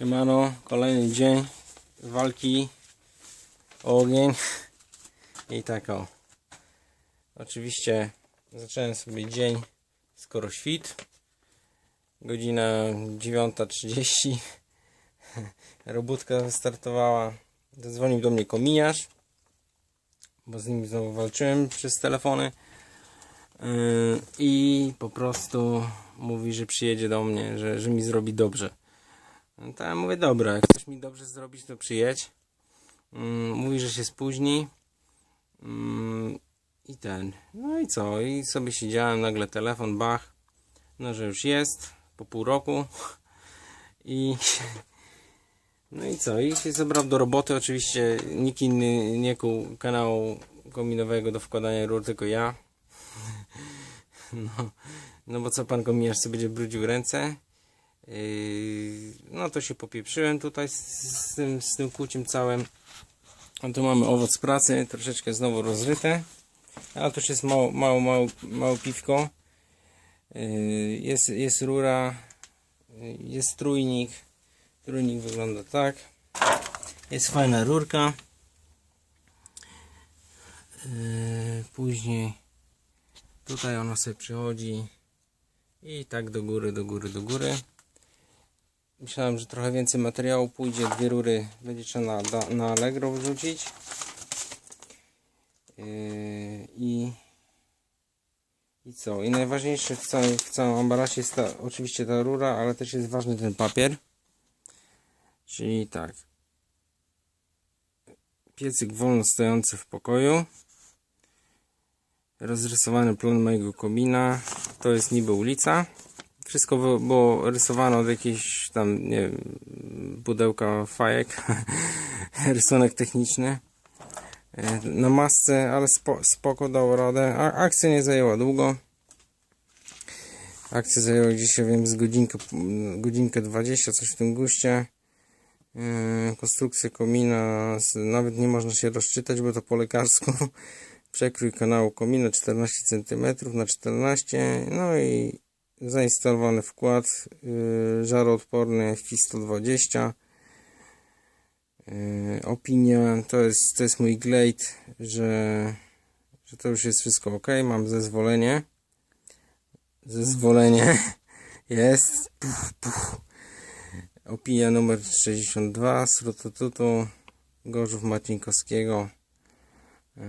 Siemano, kolejny dzień walki o ogień i tak o. Oczywiście zacząłem sobie dzień skoro świt. Godzina 9.30. Robótka wystartowała. Zadzwonił do mnie kominiarz, bo z nim znowu walczyłem przez telefony. Yy, I po prostu mówi, że przyjedzie do mnie, że, że mi zrobi dobrze. No to ja mówię, dobra, jak chcesz mi dobrze zrobić, to przyjedź. Mm, mówi, że się spóźni. Mm, I ten. No i co? I sobie siedziałem, nagle telefon, bach. No, że już jest, po pół roku. I... No i co? I się zebrał do roboty. Oczywiście nikt inny nie kuł kanału kominowego do wkładania rur, tylko ja. No, no bo co pan kominiarz sobie będzie brudził ręce? Yy, no to się popieprzyłem tutaj z, z, tym, z tym kłuciem całym. A tu mamy owoc pracy, troszeczkę znowu rozryte. Ale to już jest mało, mało, mało, mało piwko. Yy, jest, jest rura, yy, jest trójnik. Trójnik wygląda tak. Jest fajna rurka. Później tutaj ona sobie przychodzi i tak do góry, do góry, do góry. Myślałem, że trochę więcej materiału pójdzie. Dwie rury będzie trzeba na, na Allegro wrzucić. Yy, I i co? I najważniejsze w całym, w całym ambarasie jest ta, oczywiście ta rura, ale też jest ważny ten papier. Czyli tak. Piecyk wolno stojący w pokoju. Rozrysowany plan mojego komina. To jest niby ulica. Wszystko było rysowane od jakiejś tam, nie wiem, pudełka fajek. Rysunek techniczny. E, Na masce, ale spo, spoko dało radę. A, akcja nie zajęła długo. Akcja zajęła gdzieś, ja wiem, z godzinkę, godzinkę 20, coś w tym guście. E, Konstrukcja komina, nawet nie można się rozczytać, bo to po lekarsku. Przekrój kanału komina 14 cm na 14 no i zainstalowany wkład yy, żaroodporny FI 120 yy, opinia to jest, to jest mój glade że, że to już jest wszystko ok mam zezwolenie. Zezwolenie jest. Puf, puf. opinia numer 62 z Rototutu Gorzów Marcinkowskiego yy,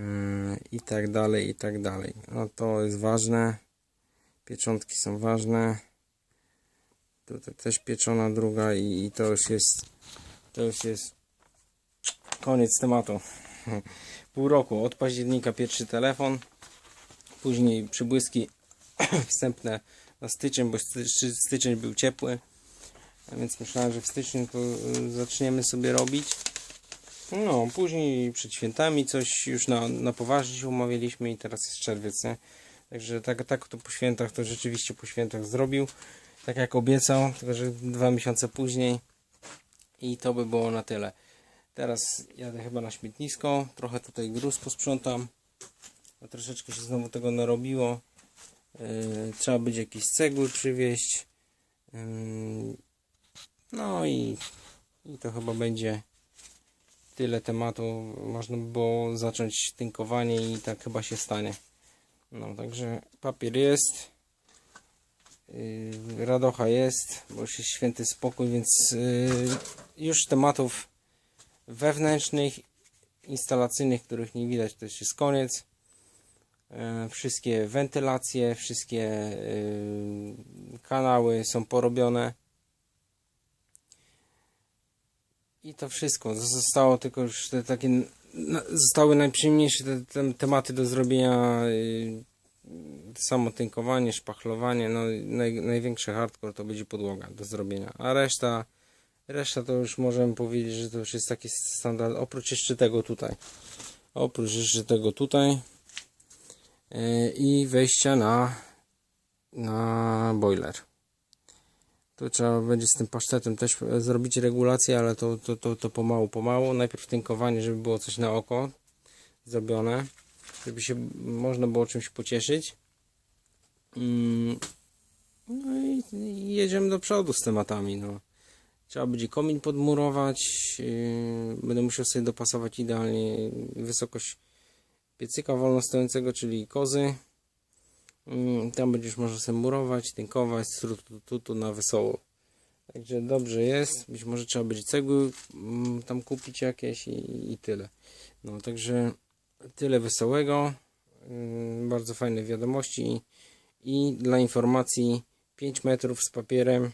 i tak dalej i tak dalej. No to jest ważne pieczątki są ważne. Tutaj też pieczona druga i, i to już jest to już jest koniec tematu. Pół roku od października pierwszy telefon później przybłyski wstępne na styczeń bo sty- styczeń był ciepły więc myślałem, że w styczniu to y, zaczniemy sobie robić. No, później przed świętami coś już na, na poważnie się umawialiśmy i teraz jest czerwiec, nie? Także tak, tak to po świętach to rzeczywiście po świętach zrobił. Tak jak obiecał, tylko że dwa miesiące później. I to by było na tyle. Teraz jadę chyba na śmietnisko. Trochę tutaj gruz posprzątam. Bo troszeczkę się znowu tego narobiło. Yy, trzeba będzie jakieś cegły przywieźć. Yy, no i, i to chyba będzie tyle tematu. Można by było zacząć tynkowanie i tak chyba się stanie. No, także papier jest. Yy, radocha jest, bo już jest święty spokój, więc yy, już tematów wewnętrznych, instalacyjnych, których nie widać, to już jest koniec. Yy, wszystkie wentylacje, wszystkie yy, kanały są porobione. I to wszystko. Zostało tylko już te takie. Zostały najprzyjemniejsze te, te tematy do zrobienia. Yy, samo tynkowanie, szpachlowanie. No, naj, największy hardcore to będzie podłoga do zrobienia. A reszta. Reszta to już możemy powiedzieć, że to już jest taki standard. Oprócz jeszcze tego tutaj. Oprócz jeszcze tego tutaj. Yy, I wejścia na. Na boiler. Tu trzeba będzie z tym pasztetem też e, zrobić regulację, ale to, to, to, to pomału, pomału. Najpierw tynkowanie, żeby było coś na oko zrobione, żeby się można było czymś pocieszyć. Mm, No i, jedziemy do przodu z tematami. No. Trzeba będzie komin podmurować. Yy, Będę musiał sobie dopasować idealnie wysokość piecyka wolnostojącego, czyli kozy. Yy, Tam będziesz można sobie murować, tynkować, tu, na wesoło. Także dobrze jest. Być może trzeba będzie cegły mm, tam kupić jakieś i, i tyle. No także tyle wesołego. Yy, Bardzo fajne wiadomości. I dla informacji 5 metrów z papierem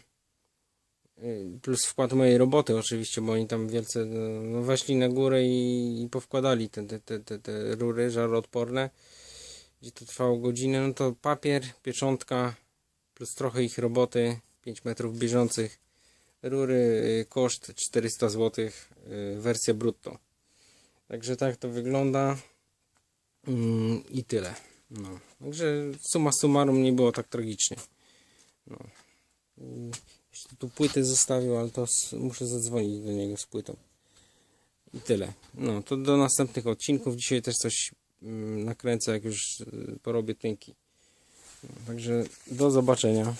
yy, plus wkład mojej roboty oczywiście, bo oni tam wielce no, no, weszli na górę i, i powkładali te, te, te, te, te rury żaroodporne gdzie to trwało godzinę, no to papier, pieczątka plus trochę ich roboty 5 metrów bieżących rury, y, koszt 400 zł, y, wersja brutto. Także tak to wygląda Mm, i tyle. No. Także summa summarum nie było tak tragicznie. No. Jeszcze tu płyty zostawił, ale to muszę zadzwonić do niego z płytą. I tyle. No, to do następnych odcinków. Dzisiaj też coś nakręcę, jak już y, porobię tynki. Także do zobaczenia.